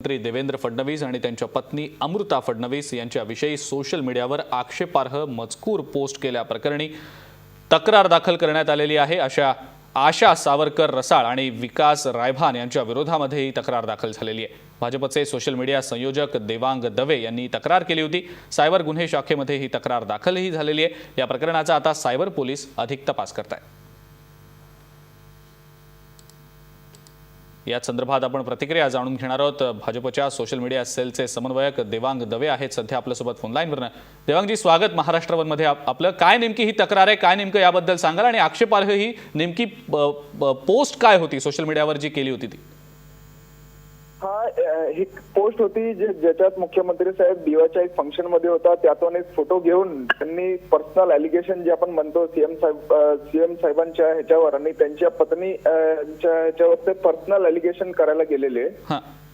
मंत्री देवेंद्र फडणवीस आणि त्यांच्या पत्नी अमृता फडणवीस यांच्याविषयी सोशल मीडियावर आक्षेपार्ह मजकूर पोस्ट केल्याप्रकरणी तक्रार दाखल करण्यात आलेली आहे. अशा आशा सावरकर रसाळ आणि विकास रायभान यांच्या विरोधामध्ये ही तक्रार दाखल झालेली आहे. भाजपचे सोशल मीडिया संयोजक देवांग दवे यांनी तक्रार केली होती. सायबर गुन्हे शाखेमध्ये ही तक्रार दाखलही झालेली आहे. या प्रकरणाचा आता सायबर पोलीस अधिक तपास करत आहेत या संदर्भात आपण प्रतिक्रिया जाणून घेणार आहोत. भाजपच्या सोशल मीडिया सेलचे समन्वयक देवांग दवे आहेत सध्या आपल्यासोबत फोनलाईनवरनं देवांगजी स्वागत महाराष्ट्र वनमध्ये आपलं. काय नेमकी ही तक्रार आहे? काय नेमकं याबद्दल सांगाल? आणि आक्षेपार्ह ही नेमकी पोस्ट काय होती? सोशल मीडियावर जी केली होती ती. हा ही पोस्ट होती जे ज्याच्यात मुख्यमंत्री साहेब दिवाच्या एक फंक्शनमध्ये होता. त्यातून एक फोटो घेऊन त्यांनी पर्सनल अलिगेशन जे आपण म्हणतो सीएम साहेब सीएम साहेबांच्या ह्याच्यावर आणि त्यांच्या पत्नी ह्याच्यावर ते पर्सनल अलिगेशन करायला गेलेले.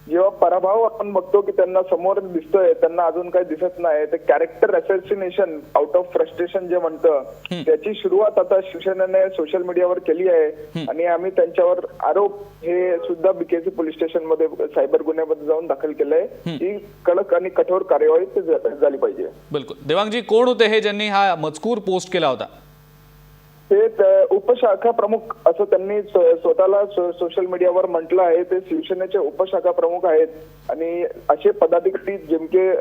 जेव्हा पराभव आपण बघतो की त्यांना समोर दिसतोय त्यांना अजून काही दिसत नाही ते character assassination out of frustration जे म्हणतं त्याची सुरुवात आता शिवसेनेने सोशल मीडियावर केली आहे. आणि आम्ही त्यांच्यावर आरोप हे सुद्धा बीकेसी पोलीस स्टेशनमध्ये सायबर गुन्ह्यामध्ये जाऊन दाखल केलंय. ही कडक आणि कठोर कार्यवाही झाली पाहिजे. बिलकुल. देवांगजी कोण होते हे ज्यांनी हा मजकूर पोस्ट केला होता? ते उपशाखा प्रमुख असं त्यांनी स्वतःला सोशल मीडियावर म्हटलं आहे. ते शिवसेनेचे उपशाखा प्रमुख आहेत. आणि असे पदाधिकारी जेमके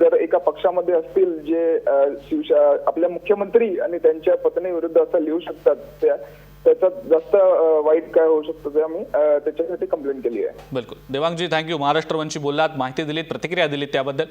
जर एका पक्षामध्ये असतील जे शिवशा आपल्या मुख्यमंत्री आणि त्यांच्या पत्नी विरुद्ध असं लिहू शकतात त्या त्याच्यात जास्त वाईट काय होऊ शकतं ते आम्ही त्याच्यासाठी कंप्लेंट केली आहे. बिलकुल. देवांगजी थँक्यू महाराष्ट्र वनशी बोललात माहिती दिलीत प्रतिक्रिया दिलीत त्याबद्दल.